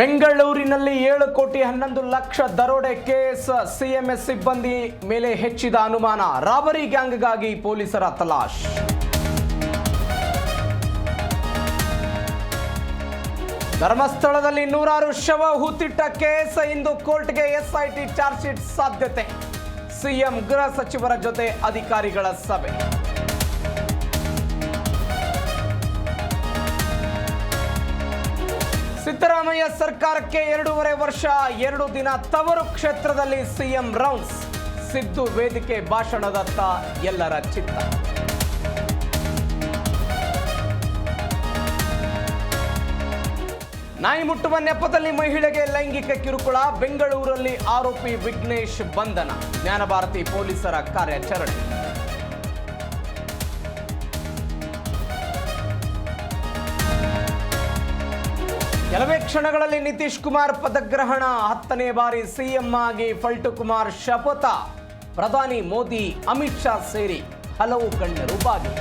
ಬೆಂಗಳೂರಿನಲ್ಲಿ ಏಳು ಕೋಟಿ ಹನ್ನೊಂದು ಲಕ್ಷ ದರೋಡೆ ಕೇಸ್, ಸಿಎಂಎಸ್ ಸಿಬ್ಬಂದಿ ಮೇಲೆ ಹೆಚ್ಚಿದ ಅನುಮಾನ. ರಾಬರಿ ಗ್ಯಾಂಗ್ಗಾಗಿ ಪೊಲೀಸರ ತಲಾಶ್. ಧರ್ಮಸ್ಥಳದಲ್ಲಿ ನೂರಾರು ಶವ ಹೂತಿಟ್ಟ ಕೇಸ್, ಇಂದು ಕೋರ್ಟ್ಗೆ ಎಸ್ಐಟಿ ಚಾರ್ಜ್ ಶೀಟ್ ಸಾಧ್ಯತೆ. ಸಿಎಂ ಗೃಹ ಸಚಿವರ ಜೊತೆ ಅಧಿಕಾರಿಗಳ ಸಭೆ. ಸಿದ್ದರಾಮಯ್ಯ ಸರ್ಕಾರಕ್ಕೆ ಎರಡೂವರೆ ವರ್ಷ, ಎರಡು ದಿನ ತವರು ಕ್ಷೇತ್ರದಲ್ಲಿ ಸಿಎಂ ರೌಂಡ್ಸ್ ಸಿದ್ದು ವೇದಿಕೆ ಭಾಷಣದತ್ತ ಎಲ್ಲರ ಚಿತ್ತ. ನಾಯಿ ಮುಟ್ಟುವ ನೆಪದಲ್ಲಿ ಮಹಿಳೆಗೆ ಲೈಂಗಿಕ ಕಿರುಕುಳ, ಬೆಂಗಳೂರಲ್ಲಿ ಆರೋಪಿ ವಿಘ್ನೇಶ್ ಬಂಧನ. ಜ್ಞಾನಭಾರತಿ ಪೊಲೀಸರ ಕಾರ್ಯಾಚರಣೆ. ಕೆಲವೇ ಕ್ಷಣಗಳಲ್ಲಿ ನಿತೀಶ್ ಕುಮಾರ್ ಪದಗ್ರಹಣ. ಹತ್ತನೇ ಬಾರಿ ಸಿಎಂ ಆಗಿ ಫಲ್ಟು ಕುಮಾರ್ ಶಪಥ. ಪ್ರಧಾನಿ ಮೋದಿ, ಅಮಿತ್ ಶಾ ಸೇರಿ ಹಲವು ಗಣ್ಯರು ಭಾಗಿ